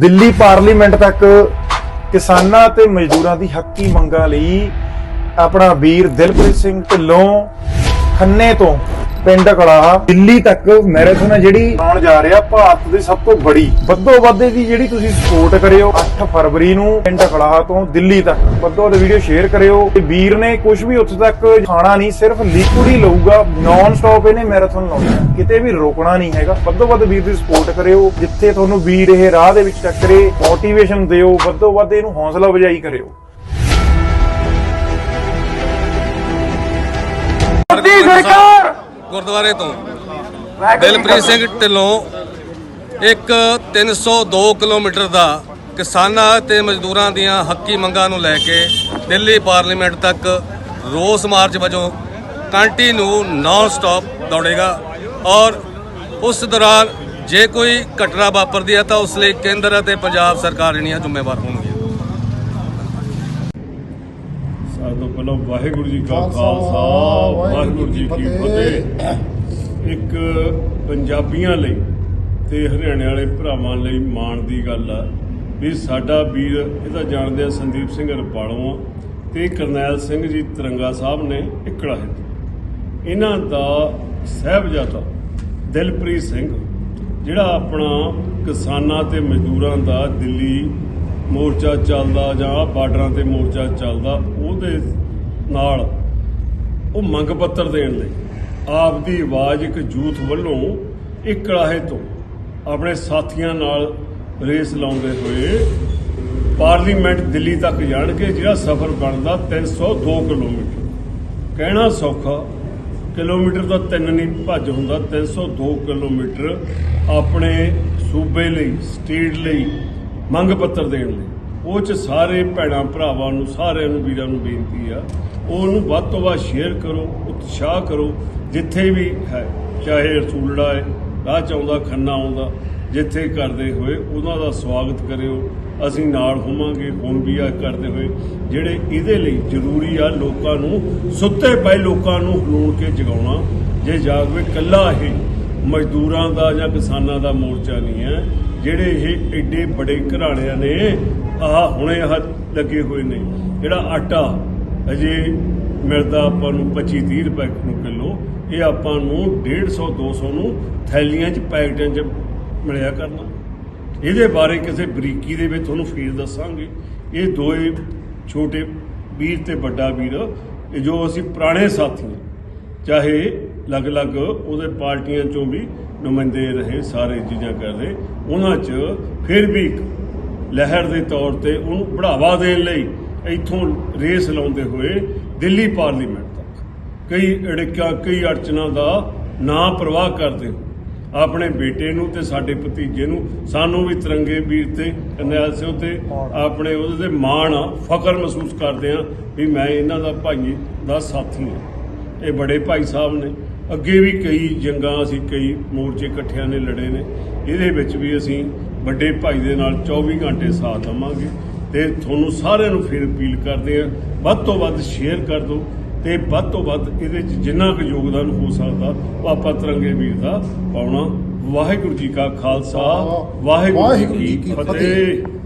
Delhi parliament ਤੱਕ ਕਿਸਾਨਾਂ ਤੇ ਮਜ਼ਦੂਰਾਂ ਦੀ ਹੱਕੀ ਮੰਗਾਂ ਲਈ ਆਪਣਾ ਵੀਰ ਦਿਲਪ੍ਰੀਤ ਸਿੰਘ ਢਿੱਲੋਂ ਖੰਨੇ ਤੋਂ ਪਿੰਡ ਕਲਾਹਾ ਦਿੱਲੀ ਤੱਕ ਮੈਰਾਥਨ ਹੈ ਜਿਹੜੀ ਆਉਣ ਜਾ ਰਿਹਾ ਭਾਰਤ ਦੀ ਸਭ ਤੋਂ ਬੜੀ। ਵੱਧੋ ਵੱਧ ਦੀ ਜਿਹੜੀ ਤੁਸੀਂ ਸਪੋਰਟ ਕਰਿਓ 8 ਫਰਵਰੀ ਨੂੰ ਪਿੰਡ ਕਲਾਹਾ ਤੋਂ ਦਿੱਲੀ ਤੱਕ। ਵੱਧੋ ਵੱਧ ਵੀਡੀਓ ਸ਼ੇਅਰ ਕਰਿਓ। ਤੇ ਵੀਰ ਨੇ ਕੁਝ ਵੀ ਉੱਥੇ ਤੱਕ ਖਾਣਾ ਨਹੀਂ ਸਿਰਫ ਲਿਕੁਇਡ ਹੀ ਲਊਗਾ ਨਾਨ ਸਟਾਪ ਇਹਨੇ ਮੈਰਾਥਨ ਲਾਉਣੀ। ਕਿਤੇ ਵੀ ਰੋਕਣਾ ਨਹੀਂ ਹੈਗਾ। ਵੱਧੋ ਵੱਧ ਵੀਰ ਦੀ ਸਪੋਰਟ ਕਰਿਓ ਜਿੱਥੇ ਤੁਹਾਨੂੰ ਵੀਰ ਇਹ ਰਾਹ ਦੇ ਵਿੱਚ ਟੱਕਰੇ ਮੋਟੀਵੇਸ਼ਨ ਦਿਓ ਵੱਧੋ ਵੱਧ ਇਹਨੂੰ ਹੌਸਲਾ ਵਜਾਈ ਕਰਿਓ। ਗੁਰਦੁਆਰੇ ਤੋਂ। ਦਿਲਪ੍ਰੀਤ ਸਿੰਘ ਢਿੱਲੋਂ ਇੱਕ 302 ਕਿਲੋਮੀਟਰ ਦਾ ਕਿਸਾਨਾਂ ਤੇ ਮਜ਼ਦੂਰਾਂ ਦੀਆਂ ਹੱਕੀ ਮੰਗਾਂ ਨੂੰ ਲੈ ਕੇ ਦਿੱਲੀ ਪਾਰਲੀਮੈਂਟ ਤੱਕ ਰੋਸ ਮਾਰਚ ਵਜੋਂ ਕੰਟੀਨਿਊ ਨਾਨ ਸਟਾਪ ਦੌੜੇਗਾ ਔਰ ਉਸ ਦੌਰਾਨ ਜੇ ਕੋਈ ਘਟਨਾ ਵਾਪਰਦੀ ਹੈ ਤਾਂ ਉਸ ਲਈ ਕੇਂਦਰ ਅਤੇ ਪੰਜਾਬ ਸਰਕਾਰ ਜਿਹੜੀਆਂ ਜ਼ਿੰਮੇਵਾਰ ਹੋਣਗੀਆਂ। ਸਾਰਿਆਂ ਤੋਂ ਪਹਿਲਾਂ ਵਾਹਿਗੁਰੂ ਜੀ ਕਾ ਖਾਲਸਾ ਵਾਹਿਗੁਰੂ ਜੀ ਕੀ ਫਤਿਹ। ਇੱਕ ਪੰਜਾਬੀਆਂ ਲਈ ਤੇ ਹਰਿਆਣੇ ਵਾਲੇ ਭਰਾਵਾਂ ਲਈ ਮਾਣ ਦੀ ਗੱਲ ਆ ਵੀ ਸਾਡਾ ਵੀਰ ਇਹਦਾ ਜਾਣਦੇ ਆ ਸੰਦੀਪ ਸਿੰਘ ਰਪਾਲੋਂ ਆ ਤੇ ਕਰਨੈਲ ਸਿੰਘ ਜੀ ਤਿਰੰਗਾ ਸਾਹਿਬ ਨੇ ਇਕੜਾ ਹੈ ਇਹਨਾਂ ਦਾ ਸਹਿਬਜ਼ਾਦਾ ਦਿਲਪ੍ਰੀਤ ਸਿੰਘ ਜਿਹੜਾ ਆਪਣਾ ਕਿਸਾਨਾਂ ਤੇ ਮਜ਼ਦੂਰਾਂ ਦਾ ਦਿੱਲੀ ਮੋਰਚਾ ਚੱਲਦਾ ਜਾਂ ਬਾਰਡਰਾਂ ਤੇ ਮੋਰਚਾ ਚੱਲਦਾ, ਉਹਦੇ ਨਾਲ ਉਹ ਮੰਗ ਪੱਤਰ ਦੇਣ ਲਈ ਆਪ ਦੀ ਆਵਾਜ਼ ਇੱਕ ਯੂਥ ਵੱਲੋਂ ਇੱਕ ਕੜਾਹੇ ਤੋਂ ਆਪਣੇ ਸਾਥੀਆਂ ਨਾਲ ਰੇਸ ਲਾਉਂਦੇ ਹੋਏ ਪਾਰਲੀਮੈਂਟ ਦਿੱਲੀ ਤੱਕ ਜਾਣਗੇ, ਜਿਹੜਾ ਸਫ਼ਰ ਬਣਦਾ 302 ਕਿਲੋਮੀਟਰ। ਕਹਿਣਾ ਸੌਖਾ, ਕਿਲੋਮੀਟਰ ਦਾ ਤਿੰਨ ਨਹੀਂ, ਭੱਜ ਹੁੰਦਾ 302 ਕਿਲੋਮੀਟਰ ਆਪਣੇ ਸੂਬੇ ਲਈ, ਸਟੇਟ ਲਈ ਮੰਗ ਪੱਤਰ ਦੇਣ ਲਈ। ਉਹ ਚ ਸਾਰੇ ਭੈਣਾਂ ਭਰਾਵਾਂ ਨੂੰ, ਸਾਰਿਆਂ ਨੂੰ, ਵੀਰਾਂ ਨੂੰ ਬੇਨਤੀ ਆ, ਉਹਨੂੰ ਵੱਧ ਤੋਂ ਵੱਧ ਸ਼ੇਅਰ ਕਰੋ, ਉਤਸ਼ਾਹ ਕਰੋ, ਜਿੱਥੇ ਵੀ ਹੈ, ਚਾਹੇ ਰਸੂਲੜਾ ਹੈ, ਰਾਹ ਚ ਆਉਂਦਾ, ਖੰਨਾ ਆਉਂਦਾ, ਜਿੱਥੇ ਕਰਦੇ ਹੋਏ ਉਹਨਾਂ ਦਾ ਸਵਾਗਤ ਕਰਿਓ। ਅਸੀਂ ਨਾਲ ਹੋਵਾਂਗੇ, ਹੁਣ ਵੀ ਆ ਕਰਦੇ ਹੋਏ, ਜਿਹੜੇ ਇਹਦੇ ਲਈ ਜ਼ਰੂਰੀ ਆ ਲੋਕਾਂ ਨੂੰ, ਸੁੱਤੇ ਪਏ ਲੋਕਾਂ ਨੂੰ ਹਲੂਣ ਕੇ ਜਗਾਉਣਾ। ਜੇ ਜਾਗਵੇ ਕੱਲਾ ਹੀ ਮਜ਼ਦੂਰਾਂ ਦਾ ਜਾਂ ਕਿਸਾਨਾਂ ਦਾ ਮੋਰਚਾ ਨਹੀਂ ਹੈ ਜਿਹੜੇ ਇਹ ਐਡੇ ਬੜੇ ਘਰਾਣਿਆਂ ਨੇ, ਆਹ ਹੁਣੇ ਆਹ ਲੱਗੇ ਹੋਏ ਨੇ। ਜਿਹੜਾ ਆਟਾ ਅਜੇ ਮਿਲਦਾ ਆਪਾਂ ਨੂੰ 25 30 ਰੁਪਏ ਨੂੰ ਕਿਲੋ, ਇਹ ਆਪਾਂ ਨੂੰ 150 200 ਨੂੰ ਥੈਲੀਆਂ 'ਚ, ਪੈਕਟਾਂ 'ਚ ਮਿਲਿਆ ਕਰਨਾ। ਇਹਦੇ ਬਾਰੇ ਕਿਸੇ ਬਰੀਕੀ ਦੇ ਵਿੱਚ ਤੁਹਾਨੂੰ ਫੇਰ ਦੱਸਾਂਗੇ। ਇਹ ਦੋਏ ਛੋਟੇ ਵੀਰ ਤੇ ਵੱਡਾ ਵੀਰ ਜੋ ਅਸੀਂ ਪੁਰਾਣੇ ਸਾਥੀ ਹਾਂ ਚਾਹੇ ਅਲੱਗ-ਅਲੱਗ ਉਹਦੇ ਪਾਰਟੀਆਂ ਚੋਂ ਵੀ ਨੁਮਾਇੰਦੇ ਰਹੇ, ਸਾਰੇ ਚੀਜ਼ਾਂ ਕਰਦੇ ਉਹਨਾਂ 'ਚ ਫਿਰ ਵੀ ਲਹਿਰ ਦੇ ਤੌਰ ਤੇ ਉਹਨੂੰ ਬੜਾਵਾ ਦੇਣ ਲਈ ਇੱਥੋਂ ਰੇਸ ਲਾਉਂਦੇ ਹੋਏ ਦਿੱਲੀ ਪਾਰਲੀਮੈਂਟ ਤੱਕ ਕਈ ਅੜਿੱਕਾ, ਕਈ ਅੜਚਨਾ ਦਾ ਨਾਂ ਪ੍ਰਵਾਹ ਕਰਦੇ ਹੋ ਆਪਣੇ ਬੇਟੇ ਨੂੰ ਤੇ ਸਾਡੇ ਭਤੀਜੇ ਨੂੰ ਸਾਨੂੰ ਵੀ ਤਿਰੰਗੇ ਵੀਰ ਤੇ ਕਰਨੈਲ ਸਿੰਘ ਤੇ ਆਪਣੇ ਉਹਦੇ ਤੇ ਮਾਣ ਆ ਫਖਰ ਮਹਿਸੂਸ ਕਰਦੇ ਆ ਵੀ ਮੈਂ ਇਹਨਾਂ ਦਾ ਭਾਈ, ਦਾ ਸਾਥੀ ਹਾਂ। ਇਹ ਬੜੇ ਭਾਈ ਸਾਹਿਬ ਨੇ ਅੱਗੇ ਵੀ ਕਈ ਜੰਗਾਂ ਅਸੀਂ ਕਈ ਮੋਰਚੇ ਇਕੱਠਿਆਂ ਨੇ ਲੜੇ ਨੇ। ਇਹਦੇ ਵਿੱਚ ਵੀ ਅਸੀਂ ਵੱਡੇ ਭਾਈ ਦੇ ਨਾਲ 24 ਘੰਟੇ ਸਾਥ ਦਵਾਂਗੇ ਤੇ ਤੁਹਾਨੂੰ ਸਾਰਿਆਂ ਨੂੰ ਫਿਰ ਅਪੀਲ ਕਰਦੇ ਆ ਵੱਧ ਤੋਂ ਵੱਧ ਸ਼ੇਅਰ ਕਰ ਦਿਓ ਤੇ ਵੱਧ ਤੋਂ ਵੱਧ ਇਹਦੇ 'ਚ ਜਿੰਨਾ ਕੁ ਯੋਗਦਾਨ ਹੋ ਸਕਦਾ ਉਹ ਆਪਾਂ ਤਿਰੰਗੇ ਵੀਰ ਦਾ ਪਾਉਣਾ। ਵਾਹਿਗੁਰੂ ਜੀ ਕਾ ਖਾਲਸਾ ਵਾਹਿਗੁਰੂ ਜੀ ਕੀ ਫਤਿਹ।